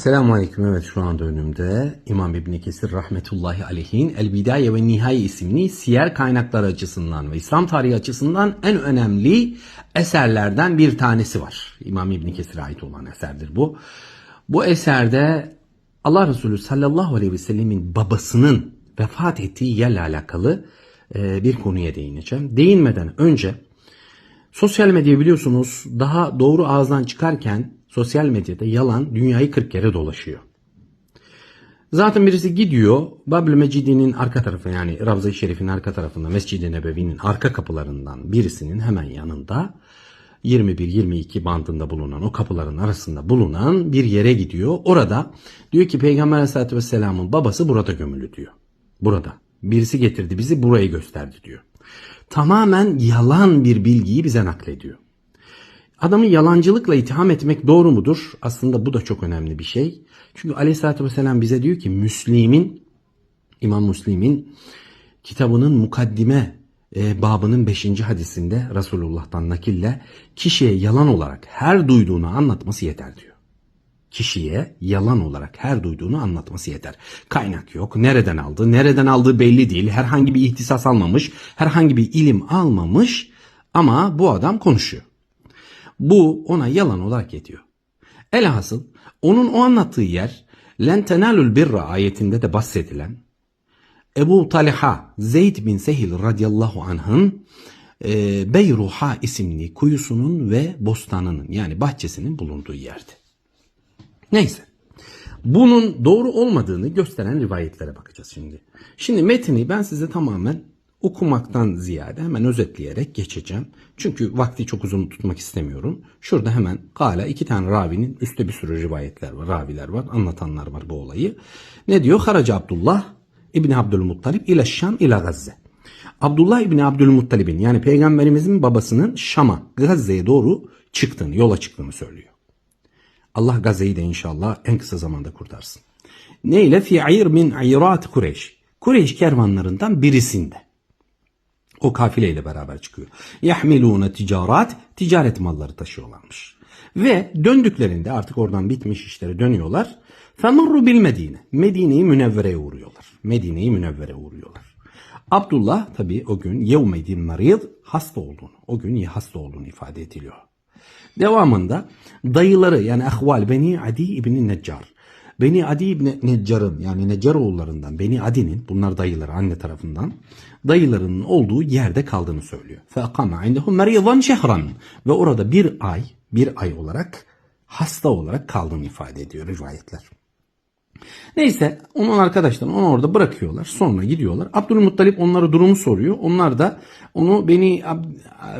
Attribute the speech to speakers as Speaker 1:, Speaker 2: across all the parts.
Speaker 1: Selamun Aleyküm. Evet şu anda önümde İmam İbni Kesir Rahmetullahi Aleyhin El Bidaye ve Nihaye isimli siyer kaynakları açısından ve İslam tarihi açısından en önemli eserlerden bir tanesi var. İmam İbni Kesir'e ait olan eserdir bu. Bu eserde Allah Resulü sallallahu aleyhi ve sellemin babasının vefat ettiği yerle alakalı e, bir konuya değineceğim. Değinmeden önce Sosyal medya biliyorsunuz daha doğru ağızdan çıkarken sosyal medyada yalan dünyayı 40 kere dolaşıyor. Zaten birisi gidiyor Babül Mecidi'nin arka tarafı yani Ravza-i Şerif'in arka tarafında Mescid-i Nebevi'nin arka kapılarından birisinin hemen yanında 21-22 bandında bulunan o kapıların arasında bulunan bir yere gidiyor. Orada diyor ki Peygamber Aleyhisselatü Vesselam'ın babası burada gömülü diyor. Burada. Birisi getirdi bizi burayı gösterdi diyor. Tamamen yalan bir bilgiyi bize naklediyor. Adamı yalancılıkla itham etmek doğru mudur? Aslında bu da çok önemli bir şey. Çünkü Aleyhisselatü Vesselam bize diyor ki Müslim'in, İmam Müslim'in kitabının mukaddime e, babının 5. hadisinde Resulullah'tan nakille kişiye yalan olarak her duyduğunu anlatması yeter diyor. Kişiye yalan olarak her duyduğunu anlatması yeter. Kaynak yok, nereden aldı, nereden aldığı belli değil, herhangi bir ihtisas almamış, herhangi bir ilim almamış ama bu adam konuşuyor. Bu ona yalan olarak yetiyor. Elhasıl onun o anlattığı yer len tenalul birra ayetinde de bahsedilen Ebu Talha Zeyd bin Sehil radıyallahu anh'ın e, Beyruha isimli kuyusunun ve bostanının yani bahçesinin bulunduğu yerdi. Neyse. Bunun doğru olmadığını gösteren rivayetlere bakacağız şimdi. Şimdi metni ben size tamamen okumaktan ziyade hemen özetleyerek geçeceğim. Çünkü vakti çok uzun tutmak istemiyorum. Şurada hemen gala iki tane ravinin üstte bir sürü rivayetler var, raviler var, anlatanlar var bu olayı. Ne diyor? Haraca Abdullah İbni Abdülmuttalib ile Şam ile Gazze. Abdullah İbni Abdülmuttalib'in yani peygamberimizin babasının Şam'a, Gazze'ye doğru çıktığını, yola çıktığını söylüyor. Allah Gazze'yi de inşallah en kısa zamanda kurtarsın. Neyle? Fi ayr min ayrat Kureyş. Kureyş kervanlarından birisinde. O kafileyle beraber çıkıyor. Yahmilune ticaret, ticaret malları taşıyorlarmış. Ve döndüklerinde artık oradan bitmiş işleri dönüyorlar. Femarru bil Medine. Medine'yi münevvereye uğruyorlar. Medine'yi münevvere uğruyorlar. Abdullah tabi o gün yevmeydin marid hasta olduğunu, o gün hasta olduğunu ifade ediliyor. Devamında dayıları yani ahval Beni Adi İbni Neccar. Beni Adi İbni Neccar'ın yani Neccar oğullarından Beni Adi'nin bunlar dayıları anne tarafından dayılarının olduğu yerde kaldığını söylüyor. فَاَقَامَ عِنْدَهُ مَرِيضًا şehran Ve orada bir ay, bir ay olarak hasta olarak kaldığını ifade ediyor rivayetler. Neyse onun arkadaşları onu orada bırakıyorlar. Sonra gidiyorlar. Abdülmuttalip onlara durumu soruyor. Onlar da onu Beni,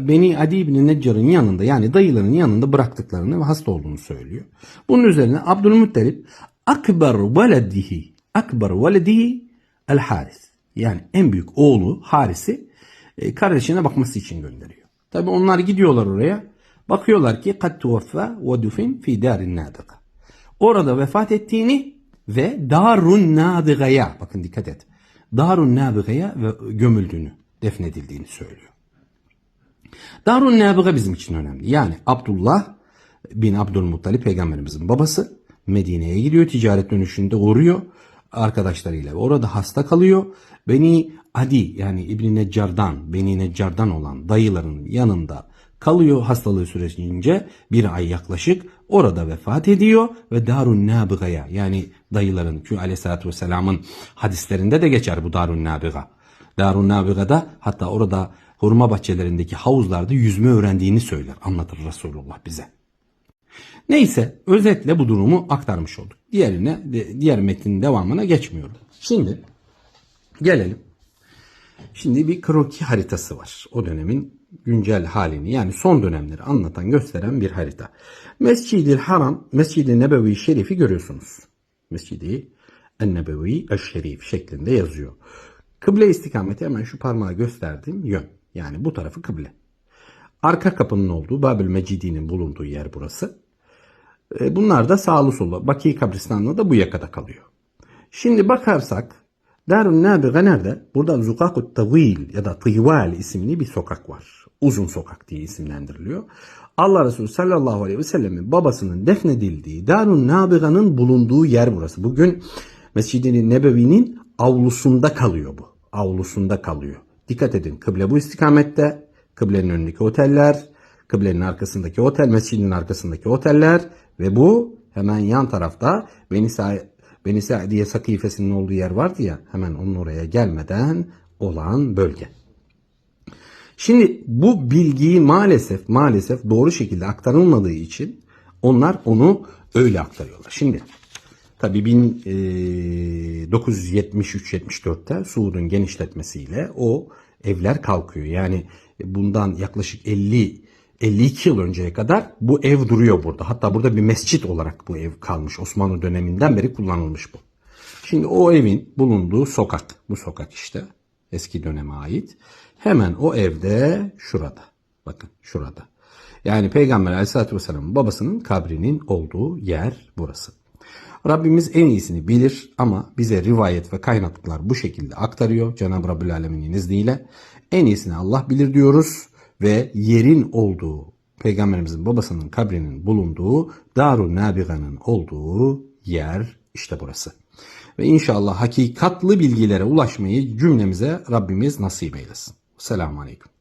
Speaker 1: Beni Adi İbni Neccar'ın yanında yani dayıların yanında bıraktıklarını ve hasta olduğunu söylüyor. Bunun üzerine Abdülmuttalip akbar veledihi akbar veledihi el haris yani en büyük oğlu Haris'i e, kardeşine bakması için gönderiyor. Tabi onlar gidiyorlar oraya. Bakıyorlar ki kad tuvaffa ve dufin fi darin nadiga. Orada vefat ettiğini ve Darun Nadiga'ya bakın dikkat et. Darun Nadiga'ya ve gömüldüğünü, defnedildiğini söylüyor. Darun Nabiga bizim için önemli. Yani Abdullah bin Abdülmuttalip peygamberimizin babası Medine'ye gidiyor. Ticaret dönüşünde uğruyor arkadaşlarıyla. Orada hasta kalıyor. Beni Adi yani İbni Neccar'dan, Beni Neccar'dan olan dayıların yanında kalıyor hastalığı sürecince bir ay yaklaşık orada vefat ediyor ve Darun Nabiga'ya yani dayıların ki aleyhissalatü vesselamın hadislerinde de geçer bu Darun Nabiga. Darun Nabiga'da hatta orada hurma bahçelerindeki havuzlarda yüzme öğrendiğini söyler anlatır Resulullah bize. Neyse özetle bu durumu aktarmış olduk. Diğerine diğer metnin devamına geçmiyorum. Şimdi gelelim. Şimdi bir kroki haritası var. O dönemin güncel halini yani son dönemleri anlatan gösteren bir harita. Mescid-i Haram, Mescid-i Nebevi Şerif'i görüyorsunuz. Mescid-i Nebevi Şerif şeklinde yazıyor. Kıble istikameti hemen şu parmağı gösterdiğim yön. Yani bu tarafı kıble. Arka kapının olduğu Babül Mecidi'nin bulunduğu yer burası. E, bunlar da sağlı sollu. Baki kabristanlığı da bu yakada kalıyor. Şimdi bakarsak Darun Nabiga nerede? Burada Zukakut Tavil ya da Tival isimli bir sokak var. Uzun sokak diye isimlendiriliyor. Allah Resulü sallallahu aleyhi ve sellemin babasının defnedildiği Darun Nabiga'nın bulunduğu yer burası. Bugün Mescid-i Nebevi'nin avlusunda kalıyor bu. Avlusunda kalıyor. Dikkat edin kıble bu istikamette. Kıblenin önündeki oteller, kıblenin arkasındaki otel, mescidin arkasındaki oteller ve bu hemen yan tarafta Beni, Beni Saadiye Sakifesi'nin olduğu yer vardı ya hemen onun oraya gelmeden olan bölge. Şimdi bu bilgiyi maalesef maalesef doğru şekilde aktarılmadığı için onlar onu öyle aktarıyorlar. Şimdi tabii e, 1973-74'te Suud'un genişletmesiyle o evler kalkıyor. Yani bundan yaklaşık 50 52 yıl önceye kadar bu ev duruyor burada. Hatta burada bir mescit olarak bu ev kalmış. Osmanlı döneminden beri kullanılmış bu. Şimdi o evin bulunduğu sokak, bu sokak işte eski döneme ait. Hemen o evde şurada. Bakın şurada. Yani Peygamber Aleyhisselatü Vesselam'ın babasının kabrinin olduğu yer burası. Rabbimiz en iyisini bilir ama bize rivayet ve kaynaklar bu şekilde aktarıyor Cenab-ı Rabbül Alemin'in izniyle. En iyisini Allah bilir diyoruz ve yerin olduğu Peygamberimizin babasının kabrinin bulunduğu Darun Nabiga'nın olduğu yer işte burası. Ve inşallah hakikatlı bilgilere ulaşmayı cümlemize Rabbimiz nasip eylesin. Selamun Aleyküm.